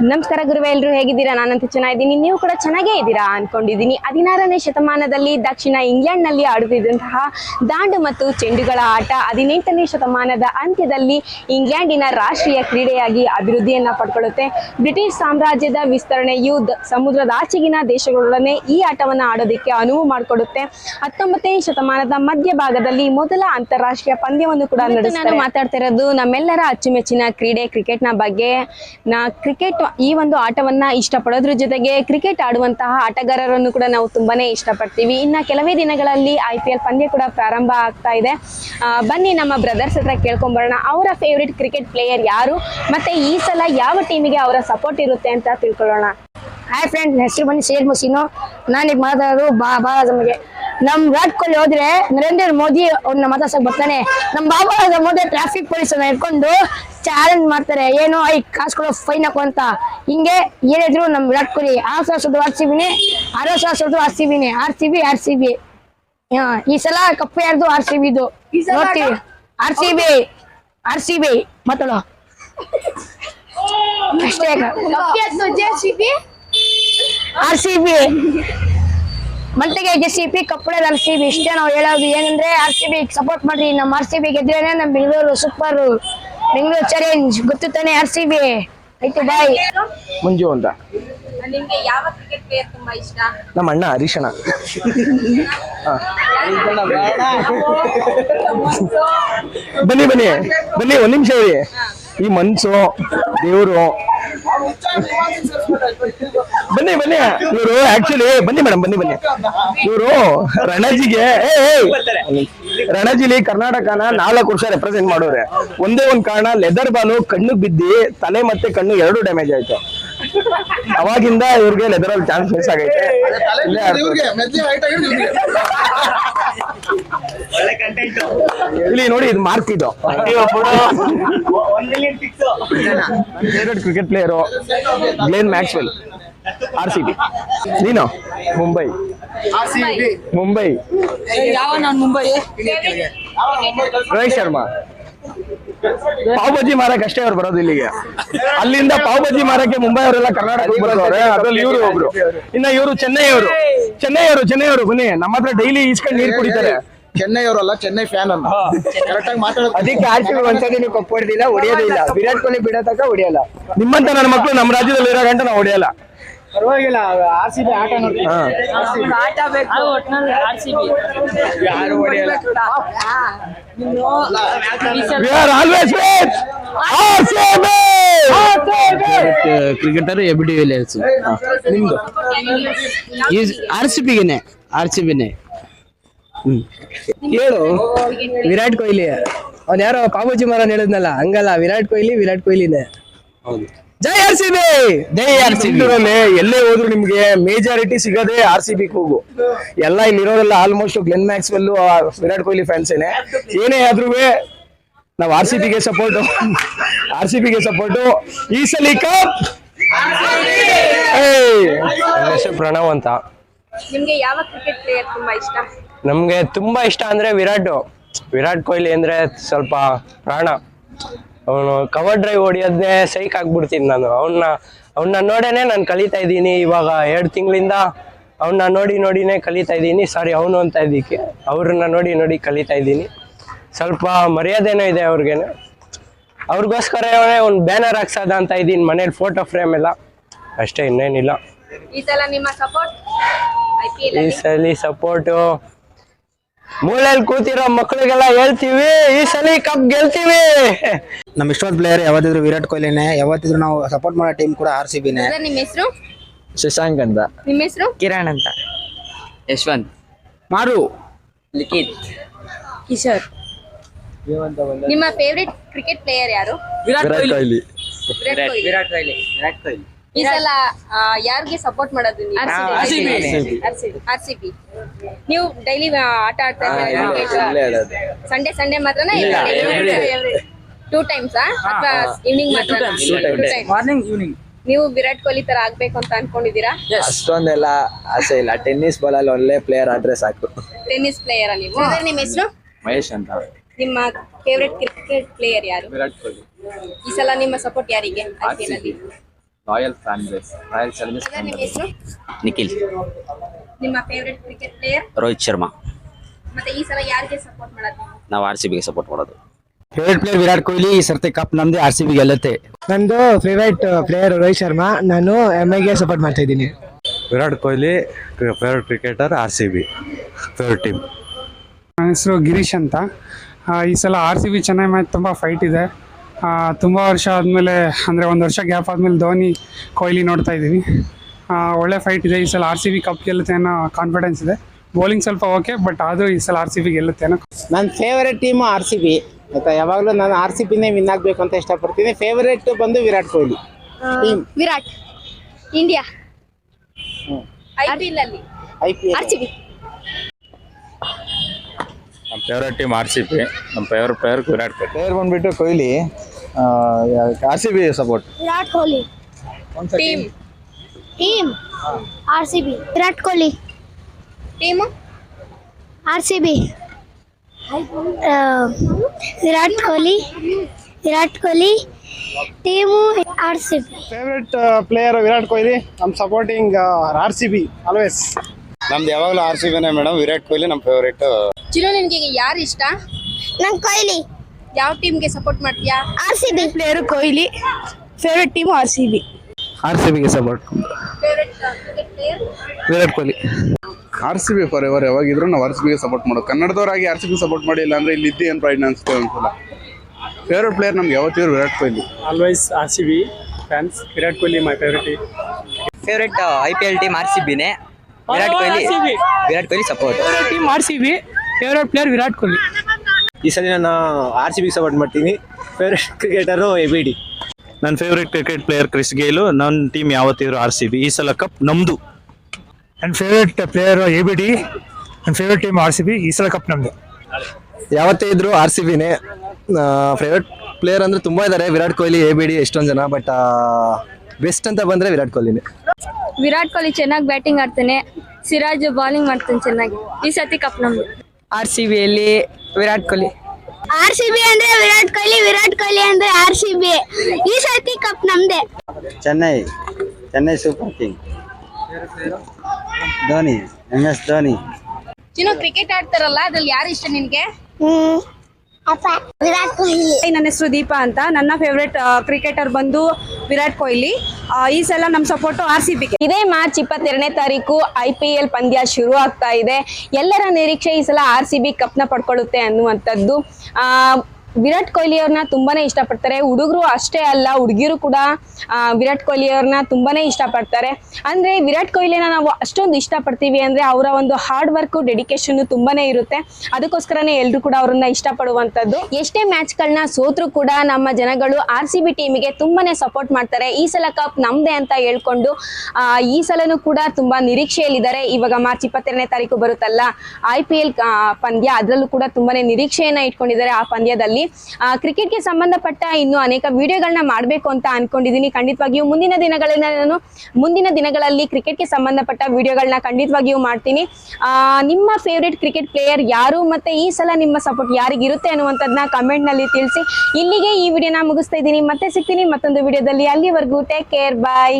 ನಮಸ್ಕಾರ ಗುರುವೆ ಎಲ್ಲರೂ ಹೇಗಿದ್ದೀರಾ? ನಾನಂತೂ ಚೆನ್ನಾಗಿದ್ದೀನಿ. ನೀವು ಕೂಡ ಚೆನ್ನಾಗೇ ಇದ್ದೀರಾ ಅನ್ಕೊಂಡಿದ್ದೀನಿ. ಹದಿನಾರನೇ ಶತಮಾನದಲ್ಲಿ ದಕ್ಷಿಣ ಇಂಗ್ಲೆಂಡ್ನಲ್ಲಿ ಆಡುತ್ತಿದ್ದಂತಹ ದಾಂಡು ಮತ್ತು ಚೆಂಡುಗಳ ಆಟ ಹದಿನೆಂಟನೇ ಶತಮಾನದ ಅಂತ್ಯದಲ್ಲಿ ಇಂಗ್ಲೆಂಡಿನ ರಾಷ್ಟ್ರೀಯ ಕ್ರೀಡೆಯಾಗಿ ಅಭಿವೃದ್ಧಿಯನ್ನ ಪಡ್ಕೊಳ್ಳುತ್ತೆ. ಬ್ರಿಟಿಷ್ ಸಾಮ್ರಾಜ್ಯದ ವಿಸ್ತರಣೆಯು ಸಮುದ್ರದ ಆಚೆಗಿನ ದೇಶಗಳೊಡನೆ ಈ ಆಟವನ್ನು ಆಡೋದಕ್ಕೆ ಅನುವು ಮಾಡಿಕೊಡುತ್ತೆ. ಹತ್ತೊಂಬತ್ತನೇ ಶತಮಾನದ ಮಧ್ಯಭಾಗದಲ್ಲಿ ಮೊದಲ ಅಂತಾರಾಷ್ಟ್ರೀಯ ಪಂದ್ಯವನ್ನು ಕೂಡ ನಾನು ಮಾತಾಡ್ತಿರೋದು ನಮ್ಮೆಲ್ಲರ ಅಚ್ಚುಮೆಚ್ಚಿನ ಕ್ರೀಡೆ ಕ್ರಿಕೆಟ್ನ ಬಗ್ಗೆ. ನಾ ಕ್ರಿಕೆಟ್ ಈ ಒಂದು ಆಟವನ್ನ ಇಷ್ಟಪಡೋದ್ರ ಜೊತೆಗೆ ಕ್ರಿಕೆಟ್ ಆಡುವಂತಹ ಆಟಗಾರರನ್ನು ಕೂಡ ನಾವು ತುಂಬಾನೇ ಇಷ್ಟಪಡ್ತೀವಿ. ಇನ್ನ ಕೆಲವೇ ದಿನಗಳಲ್ಲಿ ಐ ಪಿ ಎಲ್ ಪಂದ್ಯ ಕೂಡ ಪ್ರಾರಂಭ ಆಗ್ತಾ ಇದೆ. ಬನ್ನಿ ನಮ್ಮ ಬ್ರದರ್ಸ್ ಹತ್ರ ಕೇಳ್ಕೊಂಬರೋಣ. ಅವರ ಫೇವ್ರೆಟ್ ಕ್ರಿಕೆಟ್ ಪ್ಲೇಯರ್ ಯಾರು? ಮತ್ತೆ ಈ ಸಲ ಯಾವ ಟೀಮಿಗೆ ಅವರ ಸಪೋರ್ಟ್ ಇರುತ್ತೆ ಅಂತ ತಿಳ್ಕೊಳ್ಳೋಣ. ಹಾಯ್ ಫ್ರೆಂಡ್ ಹೆಸರು ಬನ್ನಿ, ಶೇರ್ ಮುಸೀನು. ನಾನೀಗ ಮಾತಾಡೋದು ಬಾ ಬಾ, ನಮಗೆ. ನಮ್ ವಿರಾಟ್ ಕೊಹ್ಲಿ ಹೋದ್ರೆ ನರೇಂದ್ರ ಮೋದಿ ಅವ್ರನ್ನ ಮಾತಾಡ್ಸಕ್ ಬರ್ತಾನೆ. ನಮ್ ಬಾಬಾ ಮೋದಿ ಟ್ರಾಫಿಕ್ ಪೊಲೀಸ್ ಅನ್ನ ಹಿಡ್ಕೊಂಡು ಚಾಲೆಂಜ್ ಮಾಡ್ತಾರೆ. ಏನು ಐ ಕಾಸು ಕೊಡೋ ಫೈನ್ ಹಾಕು ಅಂತ. ಹಿಂಗೆ ಏನಿದ್ರು ನಮ್ ವಿರಾಟ್ ಕೊಹ್ಲಿ. ಆರ್ ಸಾವಿರ ಆರ್ ಸಿ ಬಿನೇ ಆರ್ ಸಾವಿರ R C ಬಿನೇ R C B R C B. ಈ ಸಲ ಕಪ್ಪು ಯಾರ್ದು? ಆರ್ ಸಿ ಬಿದು ನೋಡ್ತೀವಿ. R C B R C B. ಮಾತಾಡೋ. ಅಷ್ಟೇ. R C B. ಮಂಟಿಗೆ ಜೆ ಸಿ ಪಿ ಕಪ್ಪಡೆ ಆರ್ ಸಿ ಬಿ ಇಷ್ಟೇ ನಾವು ಹೇಳೋದು. ಏನಂದ್ರೆ ಆರ್ ಸಿ ಬಿ ಸಪೋರ್ಟ್ ಮಾಡ್ರಿ. ನಮ್ಮ ಆರ್ ಸಿ ಬಿ ಗೆದ್ರೇನೆ ನಮ್ಮ ಬೆಂಗಳೂರು ಸೂಪರ್ ಬೆಂಗಳೂರು ಚಾಲೆಂಜ್ ಗೊತ್ತು ತಾನೆ ಆರ್ ಸಿ ಬಿ ಆಯ್ತು ಬಾಯ್ ಮಂಜು ಅಂತ ನಿಮ್ಗೆ ಯಾವ ಕ್ರಿಕೆಟ್ ಪ್ಲೇಯರ್ ತುಂಬಾ ಇಷ್ಟ? ನಮ್ಮ ಅಣ್ಣ ಹರೀಶಣ್ಣ. ಬನ್ನಿ ಬನ್ನಿ. ಬನ್ನಿ ಒಂದು ನಿಮಿಷ ಈ ಮನ್ಸು ದೇವರು ಬನ್ನಿ ಬನ್ನಿ. ಇವರು ಆಕ್ಚುಲಿ ಬನ್ನಿ ಮೇಡಮ್ ಬನ್ನಿ ಬನ್ನಿ. ಇವರು ರಣಜಿಗೆ ರಣಜಿಲಿ ಕರ್ನಾಟಕನ ನಾಲ್ಕು ವರ್ಷ ರೆಪ್ರೆಸೆಂಟ್ ಮಾಡೋರೆ. ಒಂದೇ ಒಂದ್ ಕಾರಣ ಲೆದರ್ ಬಾಲು ಕಣ್ಣು ಬಿದ್ದಿ, ತಲೆ ಮತ್ತೆ ಕಣ್ಣು ಎರಡು ಡ್ಯಾಮೇಜ್ ಆಯ್ತು. ಅವಾಗಿಂದ ಇವ್ರಿಗೆ ಲೆದರ್ ಅಲ್ಲಿ ಚಾನ್ಸ್ ಮಿಸ್ ಆಗೈತೆ. ಇಲ್ಲೇ ಕಂಟೆಂಟ್ ಇಲ್ಲಿ ನೋಡಿ ಇದು ಮಾರ್ಕ್ ಇದು. Favourite cricket player Glenn Maxwell R C B ನೀನು? ಮುಂಬೈ. ಮುಂಬೈ. ಯಾವ ನಾನು ಮುಂಬೈ? ರೋಹಿತ್ ಶರ್ಮಾ. ಪಾವ್ ಬಜ್ಜಿ ಮಾರಕ್ ಅಷ್ಟೇ ಅವ್ರು ಬರೋದು ಇಲ್ಲಿಗೆ. ಅಲ್ಲಿಂದ ಪಾವ್ ಬಜ್ಜಿ ಮಾರಕ್ಕೆ ಮುಂಬೈ ಅವರೆಲ್ಲ ಕರ್ನಾಟಕ ಬರ್ತಾರೆ ಅದ್ರಲ್ಲಿ ಇವರು ಒಬ್ರು. ಇನ್ನ ಇವರು ಚೆನ್ನೈ ಅವರು ಚೆನ್ನೈ ಅವರು ಚೆನ್ನೈ ಅವರು ಬನ್ನಿ. ನಮ್ಮ ಹತ್ರ ಡೈಲಿ ಈಸ್ಕೊಂಡು ನೀರ್ ಕುಡಿತಾರೆ. ಚೆನ್ನೈ ಅವರಲ್ಲ ಚೆನ್ನೈ ಫ್ಯಾನ್ ಅಂತ ಕರೆಕ್ಟ್ ಆಗಿ ಮಾತಾಡೋದು. ಅದಕ್ಕೆ ಆರ್ ಸಿ ಬಿ ಒಂದ್ಸತಿ ನೀವು ಕಪ್ ಹೊಡೆದಿಲ್ಲ ಹೊಡೆಯೋದಿಲ್ಲ ವಿರಾಟ್ ಕೊಹ್ಲಿ ಬಿಡೋ ತನಕ ಹೊಡೆಯಲ್ಲ. ನಿಮ್ಮಂತ ನನ್ನ ಮಕ್ಕಳು ನಮ್ಮ ರಾಜ್ಯದಲ್ಲಿ ಇರೋ ಗಂಟ ನಾವು ಹೊಡೆಯಲ್ಲ. ಪರವಾಗಿಲ್ಲ ಆರ್ ಸಿ ಬಿ ಆಟ ನೋಡಿ. ಆಟ ಬೇಕು. ಒಟ್ನಲ್ಲಿ ಆರ್ ಸಿ ಬಿ. ಯಾರು ಹೊಡೆಯಲ್ಲ? We are always with RCB! Cricketer AB B de Villiers ನಿಮ್ದು ಈಸ್ ಆರ್ ಸಿ ಬಿಗೆನೆ ಆರ್ ಸಿ ಬಿನೇ ಹೇಳು. ವಿರಾಟ್ ಕೊಹ್ಲಿ. ಅವ್ನ ಯಾರೋ ಪಾಪುಜಿ ಮರ ಹೇಳಿದ್ನಲ್ಲ ಹಂಗಲ್ಲ ವಿರಾಟ್ ಕೊಹ್ಲಿ ವಿರಾಟ್ ಕೊಹ್ಲಿನೇ. ಜೈ ಆರ್ ಸಿ ಬಿ! ಜೈ ಆರ್ ಸಿ ಎಲ್ಲೇ ಹೋದ್ರು ನಿಮ್ಗೆ ಮೇಜಾರಿಟಿ ಸಿಗೋದೇ ಆರ್ ಸಿ ಬಿ ಕೂಗು. ಎಲ್ಲ ಇಲ್ಲಿರೋರೆಲ್ಲ almost Glenn Maxwell Virat Kohli ಫ್ಯಾನ್ಸೇನೆ ಏನೇ. ಆದ್ರೂ ನಾವು ಆರ್ ಸಿ ಬಿಗೆ ಸಪೋರ್ಟು ಆರ್ ಸಿ ಬಿಗೆ ಸಪೋರ್ಟು ಈ ಸಲ ಕಪ್ ಪ್ರಣವ್ ಅಂತ. ನಿಮ್ಗೆ ಯಾವ ಕ್ರಿಕೆಟ್ ಪ್ಲೇಯರ್ ತುಂಬಾ ಇಷ್ಟ? ನಮ್ಗೆ ತುಂಬಾ ಇಷ್ಟ ಅಂದ್ರೆ ವಿರಾಟ್. ವಿರಾಟ್ ಕೊಹ್ಲಿ ಅಂದ್ರೆ ಸ್ವಲ್ಪ ಪ್ರಾಣ. ಅವನು ಕವರ್ ಡ್ರೈವ್ ಹೊಡಿಯೋದೇ ಸೈಕ್ ಆಗ್ಬಿಡ್ತೀನಿ ನಾನು. ಅವನ್ನ ಅವನ್ನ ನೋಡೇನೆ ನಾನು ಕಲಿತಾ ಇದ್ದೀನಿ ಇವಾಗ ಎರಡು ತಿಂಗಳಿಂದ. ಅವನ್ನ ನೋಡಿ ನೋಡಿನೇ ಕಲಿತಾ ಇದ್ದೀನಿ. ಸಾರಿ ಅವನು ಅಂತ ಇದಕ್ಕೆ ಅವ್ರನ್ನ ನೋಡಿ ನೋಡಿ ಕಲಿತಾ ಇದ್ದೀನಿ. ಸ್ವಲ್ಪ ಮರ್ಯಾದೆನೂ ಇದೆ ಅವ್ರಿಗೇನೆ. ಅವ್ರಿಗೋಸ್ಕರ ಒಂದು ಬ್ಯಾನರ್ ಹಾಕ್ಸೋದ ಅಂತ ಇದ್ದೀನಿ. ಮನೇಲಿ ಫೋಟೋ ಫ್ರೇಮ್ ಎಲ್ಲ. ಅಷ್ಟೇ ಇನ್ನೇನಿಲ್ಲ. ಈ ಸಲ ನಿಮ್ಮ ಸಪೋರ್ಟ್ ಈ ಸಲ ಸಪೋರ್ಟು ಮೂಲೆಯಲ್ಲಿ ಕೂತಿರೋ ಮಕ್ಕಳಿಗೆಲ್ಲ ಹೇಳ್ತೀವಿ ಈ ಸಲ ಕಪ್ ಗೆಲ್ತೀವಿ. ನಮ್ಮ ಇಷ್ಟೊಂದು ಪ್ಲೇಯರ್ ಯಾವತ್ತಿದ್ರು ವಿರಾಟ್ ಕೊಹ್ಲಿನೇ ಯಾವತ್ತಿದ್ರು ನಾವು ಸಪೋರ್ಟ್ ಮಾಡೋ ಟೀಮ್ ಕೂಡ ಆರ್ ಸಿ ಬಿನೇ ನಿಮ್ಮ ಹೆಸರು? ಶಶಾಂಕ್ ಅಂತ. ನಿಮ್ಮ ಹೆಸರು? ಕಿರಣ್ ಅಂತ. ಯಶವಂತ್. ಮಾರು. ಲಿಖಿತ್. ಕಿಶೋರ್. ನಿಮ್ಮ ಫೇವ್ರೆಟ್ ಕ್ರಿಕೆಟ್ ಪ್ಲೇಯರ್ ಯಾರು? ವಿರಾಟ್ ಕೊಹ್ಲಿ. ವಿರಾಟ್ ಕೊಹ್ಲಿ. ವಿರಾಟ್ ಕೊಹ್ಲಿ. ಈ ಸಲ ಯಾರಿಗೆ ಸಪೋರ್ಟ್ ಮಾಡೋದು ನೀವು? RCB. R C B. ನೀವು ಡೈಲಿ ಆಟ ಆಡ್ತಾ ಇದ್ದೀರಾ? ಸಂಡೇ ಸಂಡೇ ಮಾತ್ರನಾ ಟೂ ಟೈಮ್ಸ್ ಅಥವಾ ಈವ್ನಿಂಗ್ ಮಾತ್ರ ಮಾರ್ನಿಂಗ್ ಈವ್ನಿಂಗ್ ನೀವು ವಿರಾಟ್ ಕೊಹ್ಲಿ ತರ ಆಗ್ಬೇಕು ಅಂತ ಅನ್ಕೊಂಡಿದ್ದೀರಾ? ಅಷ್ಟೊಂದೆಲ್ಲ ಆಸೆ ಇಲ್ಲ. ಟೆನ್ನಿಸ್ ಬಾಲ್ ಅಲ್ಲಿ ಒಳ್ಳೆ ಪ್ಲೇಯರ್ ಆದ್ರೆ ಸಾಕು. ಟೆನ್ನಿಸ್ ಪ್ಲೇಯರ್ ನೀವು? ನಿಮ್ಮ ಹೆಸರು? ಮಹೇಶ್ ಅಂತ. ನಿಮ್ಮ ಫೇವ್ರೆಟ್ ಕ್ರಿಕೆಟ್ ಪ್ಲೇಯರ್ ಯಾರು? ವಿರಾಟ್ ಕೊಹ್ಲಿ. ಈ ಸಲ ನಿಮ್ಮ ಸಪೋರ್ಟ್ ಯಾರಿಗೆ? ಐ ಪಿ ಎಲ್ ಅಲ್ಲಿ? ರಾಯಲ್ ಫ್ಯಾಮಿಲೀಸ್ ರಾಯಲ್ ಚಾಲೆಂಜರ್ಸ್ ನಿಮ್ಮ ಹೆಸರು? ನಿಖಿಲ್. ನಿಮ್ಮ favourite cricket player Rohit Sharma. ಮತ್ತೆ ಈ ಸಲ ಯಾರಿಗೆ ಸಪೋರ್ಟ್ ಮಾಡೋದು ನೀವು? ನಾವು ಆರ್ ಸಿ ಬಿಗೆ ಸಪೋರ್ಟ್ ಮಾಡೋದು ಫೇವರೇಟ್ ಪ್ಲೇಯರ್ ವಿರಾಟ್ ಕೊಹ್ಲಿ ಈ ಸರ್ತಿ ಕಪ್ ನಮ್ದೇ ಆರ್ ಸಿ ಬಿ ಗೆಲ್ಲುತ್ತೆ. ನಂದು ಫೇವರೆಟ್ ಪ್ಲೇಯರ್ ರೋಹಿತ್ ಶರ್ಮಾ. ನಾನು ಎಂ ಐಗೆ ಸಪೋರ್ಟ್ ಮಾಡ್ತಾ ಇದ್ದೀನಿ. Virat Kohli favourite cricketer R C B favourite team ನನ್ನ ಹೆಸರು ಗಿರೀಶ್ ಅಂತ. ಆ, ಈ ಸಲ R C B Chennai match ತುಂಬ ಫೈಟ್ ಇದೆ. ತುಂಬ ವರ್ಷ ಆದಮೇಲೆ ಅಂದರೆ ಒಂದು ವರ್ಷ ಗ್ಯಾಪ್ ಆದಮೇಲೆ ಧೋನಿ ಕೊಹ್ಲಿ ನೋಡ್ತಾ ಇದ್ದೀವಿ. ಆ, ಒಳ್ಳೆ ಫೈಟ್ ಇದೆ. ಈ ಸಲ ಆರ್ ಸಿ ಬಿ ಕಪ್ ಗೆಲ್ಲುತ್ತೆ ಅನ್ನೋ ಕಾನ್ಫಿಡೆನ್ಸ್ ಇದೆ. ಬೌಲಿಂಗ್ ಸ್ವಲ್ಪ ಓಕೆ ಬಟ್ ಆದರೂ ಈ ಸಲ ಆರ್ ಸಿ ಬಿ ಗೆಲ್ಲುತ್ತೆ ಅನ್ನೋ ನನ್ನ favourite team R C B ಆಯ್ತಾ ಯಾವಾಗಲೂ ನಾನು ಆರ್ ಸಿ ಬಿನೇ ವಿನ್ ಆಗಬೇಕು ಅಂತ ಇಷ್ಟಪಡ್ತೀನಿ. ಫೇವರೇಟ್ ಬಂದು Virat Kohli. Virat. India I P L I P L R C B ನಮ್ಮ favourite team R C B ನಮ್ಮ favour player Virat Kohli player ಬಂದ್ಬಿಟ್ಟು Kohli R C B support Virat Kohli. Team team R C B Virat Kohli. Team R C B Virat Kohli. Virat Kohli. Team R C B favourite player Virat Kohli ನಮ್ಮ supporting R C B always ನಮ್ದು ಯಾವಾಗಲೂ R C ಬಿನೇ madam. Virat Kohli ನಮ್ಮ favourite Chiru ನಿನ್ಗೆ ಯಾರು ಇಷ್ಟ ನಂಗೆ ಕೊಹ್ಲಿ ಯಾವ ಟೀಮ್ಗೆ ಸಪೋರ್ಟ್ ಮಾಡ್ತೀಯಾ R C B player Kohli favourite team R C B R C ಬಿಗೆ support Virat Kohli R C B for ever ಯಾವಾಗಿದ್ರು ನಾವು ಆರ್ ಸಿ ಬಿಗೆ ಸಪೋರ್ಟ್ ಮಾಡೋದು ಕನ್ನಡದವರಾಗಿ ಆರ್ ಸಿ ಬಿ ಸಪೋರ್ಟ್ ಮಾಡಿಲ್ಲ ಅಂದ್ರೆ ಇಲ್ಲಿ ಇದ್ದು ಏನು ಪ್ರೈಡ್ ಅನ್ಸುತ್ತೆ ಒಂದ್ಸಲ ಫೇವ್ರೆಟ್ ಪ್ಲೇಯರ್ ನಮ್ಗೆ ಯಾವತ್ತಿದ್ರು Virat Kohli always R C B fans Virat Kohli my favourite favourite I P L team R C ಬಿನೇ Virat Kohli Virat Kohli support team R C B favourite player Virat Kohli. ಈ ಸಲ ನಾನು R C B support ಮಾಡ್ತೀನಿ. Favourite cricketer A B D ನನ್ನ favourite cricket player Chris Gayle ನನ್ನ team ಯಾವತ್ತಿದ್ರು R C B ಈ ಸಲ cup ನಮ್ದು. ನನ್ನ favourite player A B D ನನ್ನ favourite team R C B ಈ ಸಲ ಕಪ್ ನಮ್ಮದು ಯಾವತ್ತೇ ಇದ್ರು ಆರ್ ಸಿ ಬಿನೇ ಫೇವ್ರೇಟ್ ಪ್ಲೇಯರ್ ಅಂದ್ರೆ ತುಂಬಾ ಇದ್ದಾರೆ Virat Kohli A B D ಎಷ್ಟೊಂದು ಜನ ಬಟ್ ಬೆಸ್ಟ್ ಅಂತ ಬಂದ್ರೆ ವಿರಾಟ್ ಕೊಹ್ಲಿನೇ. ವಿರಾಟ್ ಕೊಹ್ಲಿ ಚೆನ್ನಾಗಿ ಬ್ಯಾಟಿಂಗ್ ಆಡ್ತಾನೆ. ಸಿರಾಜ್ ಬೌಲಿಂಗ್ ಮಾಡ್ತಾನೆ ಚೆನ್ನಾಗಿ. ಈ ಸತಿ ಕಪ್ ನಮ್ದು. ಆರ್ ಸಿ ಬಿ ಯಲ್ಲಿ Virat Kohli. R C B ಅಂದ್ರೆ ವಿರಾಟ್ ಕೊಹ್ಲಿ ವಿರಾಟ್ ಕೊಹ್ಲಿ ಅಂದ್ರೆ ಆರ್ ಸಿ ಬಿ ಈ ಸರ್ತಿ ಕಪ್ ನಮ್ದೆ. Chennai Chennai super king Dhoni M S Dhoni. ಚಿನ್ನ ಕ್ರಿಕೆಟ್ ಆಡ್ತಾರಲ್ಲ ಅದ್ರಲ್ಲಿ ಯಾರು ಇಷ್ಟ ನಿನ್ಗೆ? ವಿರಾಟ್ ಕೊಹ್ಲಿ. ನನ್ನ ಹೆಸರು ದೀಪ ಅಂತ. ನನ್ನ ಫೇವ್ರೆಟ್ ಕ್ರಿಕೆಟರ್ ಬಂದು ವಿರಾಟ್ ಕೊಹ್ಲಿ. ಈ ಸಲ ನಮ್ಮ ಸಪೋರ್ಟ್ ಆರ್ ಸಿ ಬಿ ಇದೇ ಮಾರ್ಚ್ ಇಪ್ಪತ್ತೆರಡನೇ ತಾರೀಕು ಐ ಪಿ ಎಲ್ ಪಂದ್ಯ ಶುರು ಆಗ್ತಾ ಇದೆ. ಎಲ್ಲರ ನಿರೀಕ್ಷೆ ಈ ಸಲ ಆರ್ ಸಿ ಬಿ ಕಪ್ನ ಪಡ್ಕೊಳ್ಳುತ್ತೆ ಅನ್ನುವಂಥದ್ದು. ಆ, ವಿರಾಟ್ ಕೊಹ್ಲಿ ಅವ್ರನ್ನ ತುಂಬಾನೇ ಇಷ್ಟಪಡ್ತಾರೆ. ಹುಡುಗರು ಅಷ್ಟೇ ಅಲ್ಲ, ಹುಡುಗಿರು ಕೂಡ ವಿರಾಟ್ ಕೊಹ್ಲಿ ಅವ್ರನ್ನ ತುಂಬಾನೇ ಇಷ್ಟಪಡ್ತಾರೆ. ಅಂದ್ರೆ ವಿರಾಟ್ ಕೊಹ್ಲಿನ ನಾವು ಅಷ್ಟೊಂದು ಇಷ್ಟಪಡ್ತೀವಿ ಅಂದ್ರೆ ಅವರ ಒಂದು ಹಾರ್ಡ್ ವರ್ಕ್ ಡೆಡಿಕೇಶನ್ ತುಂಬಾನೇ ಇರುತ್ತೆ. ಅದಕ್ಕೋಸ್ಕರನೇ ಎಲ್ಲರೂ ಕೂಡ ಅವ್ರನ್ನ ಇಷ್ಟಪಡುವಂತದ್ದು ಎಷ್ಟೇ ಮ್ಯಾಚ್ಗಳನ್ನ ಸೋತ್ರು ಕೂಡ ನಮ್ಮ ಜನಗಳು ಆರ್ ಸಿ ಬಿ ಟೀಮಿಗೆ ತುಂಬಾನೇ ಸಪೋರ್ಟ್ ಮಾಡ್ತಾರೆ. ಈ ಸಲ ಕಪ್ ನಮ್ದೇ ಅಂತ ಹೇಳ್ಕೊಂಡು ಈ ಸಲನೂ ಕೂಡ ತುಂಬಾ ನಿರೀಕ್ಷೆಯಲ್ಲಿದ್ದಾರೆ. ಇವಾಗ ಮಾರ್ಚ್ ಇಪ್ಪತ್ತೆರಡನೇ ತಾರೀಕು ಬರುತ್ತಲ್ಲ ಐ ಪಿ ಎಲ್ ಪಂದ್ಯ. ಅದರಲ್ಲೂ ಕೂಡ ತುಂಬಾನೇ ನಿರೀಕ್ಷೆಯನ್ನ ಇಟ್ಕೊಂಡಿದ್ದಾರೆ ಆ ಪಂದ್ಯದಲ್ಲಿ. ಆ, ಕ್ರಿಕೆಟ್ಗೆ ಸಂಬಂಧಪಟ್ಟ ಇನ್ನು ಅನೇಕ ವಿಡಿಯೋಗಳನ್ನ ಮಾಡಬೇಕು ಅಂತ ಅನ್ಕೊಂಡಿದ್ದೀನಿ ಖಂಡಿತವಾಗಿಯೂ ಮುಂದಿನ ದಿನಗಳಲ್ಲಿ ನಾನು ಮುಂದಿನ ದಿನಗಳಲ್ಲಿ ಕ್ರಿಕೆಟ್ಗೆ ಸಂಬಂಧಪಟ್ಟ ವಿಡಿಯೋಗಳನ್ನ ಖಂಡಿತವಾಗಿಯೂ ಮಾಡ್ತೀನಿ. ನಿಮ್ಮ ಫೇವ್ರೆಟ್ ಕ್ರಿಕೆಟ್ ಪ್ಲೇಯರ್ ಯಾರು ಮತ್ತೆ ಈ ಸಲ ನಿಮ್ಮ ಸಪೋರ್ಟ್ ಯಾರಿಗಿರುತ್ತೆ ಅನ್ನುವಂಥದ್ದನ್ನ ಕಮೆಂಟ್ನಲ್ಲಿ ತಿಳಿಸಿ. ಇಲ್ಲಿಗೆ ಈ ವಿಡಿಯೋನ ಮುಗಿಸ್ತಾ ಇದ್ದೀನಿ. ಮತ್ತೆ ಸಿಗ್ತೀನಿ ಮತ್ತೊಂದು ವಿಡಿಯೋದಲ್ಲಿ. ಅಲ್ಲಿವರೆಗೂ ಟೇಕ್ ಕೇರ್ ಬಾಯ್